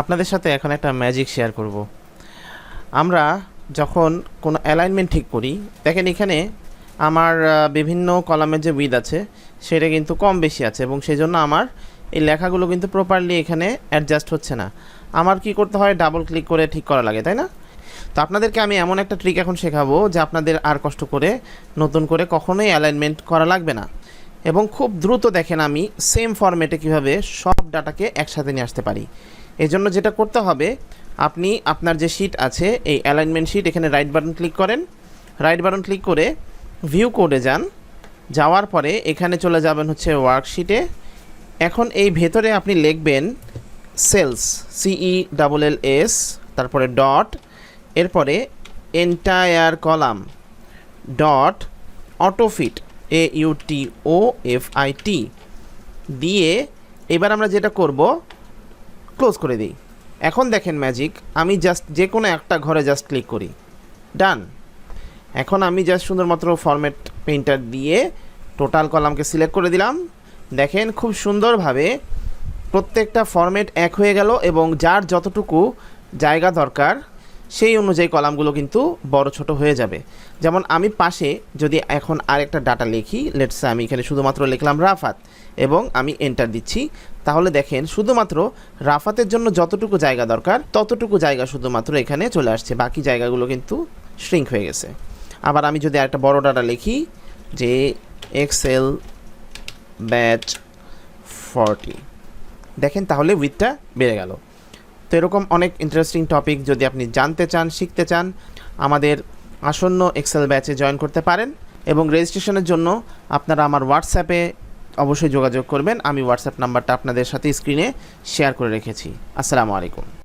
আপনাদের সাথে এখন একটা ম্যাজিক শেয়ার করব। আমরা যখন কোনো অ্যালাইনমেন্ট ঠিক করি, দেখেন এখানে আমার বিভিন্ন কলামের যে উইথ আছে, সেটা কিন্তু কম বেশি আছে এবং সেই জন্য আমার এই লেখাগুলো কিন্তু প্রপারলি এখানে অ্যাডজাস্ট হচ্ছে না। আমার কি করতে হয়? ডাবল ক্লিক করে ঠিক করা লাগে, তাই না? তো আপনাদেরকে আমি এমন একটা ট্রিক এখন শেখাবো যে আপনাদের আর কষ্ট করে নতুন করে কখনোই অ্যালাইনমেন্ট করা লাগবে না। এবং খুব দ্রুত দেখেন আমি সেম ফরম্যাটে কীভাবে সব ডাটাকে একসাথে নিয়ে আসতে পারি। এই জন্য যেটা করতে হবে, আপনি আপনার যে শিট আছে, এই অ্যালাইনমেন্ট শিট এখানে রাইট বাটন ক্লিক করেন। রাইট বাটন ক্লিক করে ভিউ কোডে যান। যাওয়ার পরে এখানে চলে যাবেন হচ্ছে ওয়ার্কশিটে এখন এই ভেতরে আপনি লিখবেন sales C E double L S তারপরে ডট এরপরে entire column dot autofit A U T O F I T দিয়ে এবার আমরা যেটা করব ক্লোজ করে দিই। এখন দেখেন ম্যাজিক আমি জাস্ট যে কোনো একটা ঘরে জাস্ট ক্লিক করি। ডান এখন আমি জাস্ট সুন্দরমাত্র ফরম্যাট পেন্টার দিয়ে টোটাল কলামকে সিলেক্ট করে দিলাম। দেখেন খুব সুন্দরভাবে প্রত্যেকটা ফরম্যাট এক হয়ে গেল এবং যার যতটুকু জায়গা দরকার সেই অনুযায়ী কলামগুলো কিন্তু বড় ছোট হয়ে যাবে। যেমন আমি পাশে যদি এখন আরেকটা ডাটা লিখি লেটসে আমি এখানে শুধুমাত্র লিখলাম রাফাত এবং আমি এন্টার দিচ্ছি, তাহলে দেখেন শুধুমাত্র রাফাতের জন্য যতটুকু জায়গা দরকার, ততটুকু জায়গা শুধুমাত্র এখানে চলে আসছে। বাকি জায়গাগুলো কিন্তু শ্রিঙ্ক হয়ে গেছে। আবার আমি যদি একটা বড় ডাটা লিখি, যে এক্সেল ব্যাচ ফর্টি দেখেন তাহলে উইথটা বেড়ে গেল। তো এরকম অনেক ইন্টারেস্টিং টপিক যদি আপনি জানতে চান, শিখতে চান, আমাদের আসন্ন এক্সেল ব্যাচে জয়েন করতে পারেন এবং রেজিস্ট্রেশনের জন্য আপনারা আমার হোয়াটসঅ্যাপে অবশ্যই যোগাযোগ করবেন। আমি হোয়াটসঅ্যাপ নাম্বারটা আপনাদের সাথে স্ক্রিনে শেয়ার করে রেখেছি। আসসালামু আলাইকুম।